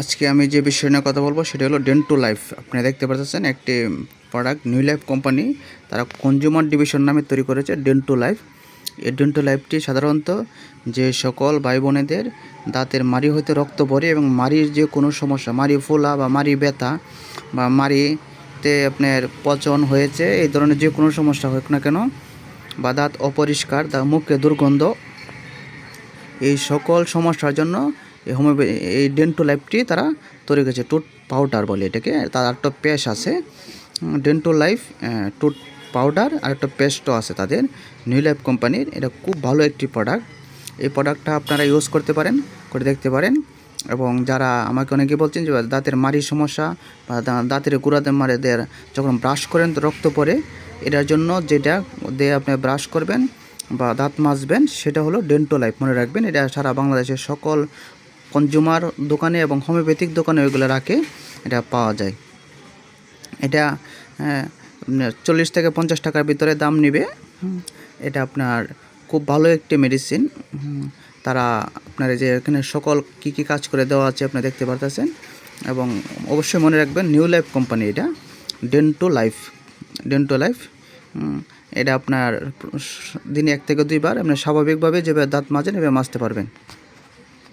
আজকে আমি যে বিষয় নিয়ে কথা বলব সেটা হলো ডেন্টো লাইফ আপনি দেখতে পাচ্ছেন একটি প্রোডাক্ট নিউ লাইফ কোম্পানি তারা কনজিউমার ডিভিশন নামে তৈরি করেছে ডেন্টো লাইফ এই ডেন্টো লাইফটি সাধারণত যে সকল ভাই বোনেদের দাঁতের মাড়ি হইতে রক্ত পড়ে এবং মাড়ির যে কোনো সমস্যা, মাড়ি ফোলা বা মাড়ি ব্যথা বা মাড়িতে আপনার পচন হয়েছে, এই ধরনের যে কোনো সমস্যা হোক না কেন বা দাঁত অপরিষ্কার মুখে দুর্গন্ধ, এই সকল সমস্যার জন্য হোমিওপ্যাথি এই ডেন্টো লাইফটি তারা তৈরি করেছে টুথ পাউডার বলে এটাকে। তার একটা পেস্ট আছে। ডেন্টো লাইফ টুথ পাউডার আর একটা পেস্টও আছে তাদের। নিউ লাইফ কোম্পানির এটা খুব ভালো একটি প্রোডাক্ট এই প্রোডাক্টটা আপনারা ইউজ করতে পারেন, করে দেখতে পারেন। এবং যারা আমাকে অনেকে বলছেন যে, দাঁতের মারির সমস্যা বা দাঁতের গুঁড়াতে মারেদের যখন ব্রাশ করেন রক্ত পড়ে। এটার জন্য যেটা দিয়ে আপনি ব্রাশ করবেন বা দাঁত মাজবেন, সেটা হলো ডেন্টো লাইফ মনে রাখবেন, এটা সারা বাংলাদেশের সকল কনজিউমার দোকানে এবং হোমিওপ্যাথিক দোকানে ওইগুলো রাখে, এটা পাওয়া যায়। এটা চল্লিশ থেকে পঞ্চাশ টাকার ভিতরে দাম নেবে। এটা আপনার খুব ভালো একটি মেডিসিন তারা আপনার এই যে এখানে সকল কি কি কাজ করে দেওয়া আছে আপনি দেখতে পারতেছেন। এবং অবশ্যই মনে রাখবেন নিউ লাইফ কোম্পানি এটা ডেন্টো লাইফ ডেন্টো লাইফ এটা আপনার দিনে এক থেকে দুইবার, আপনি স্বাভাবিকভাবে যেভাবে দাঁত মাজেন, এভাবে মাজতে পারবেন।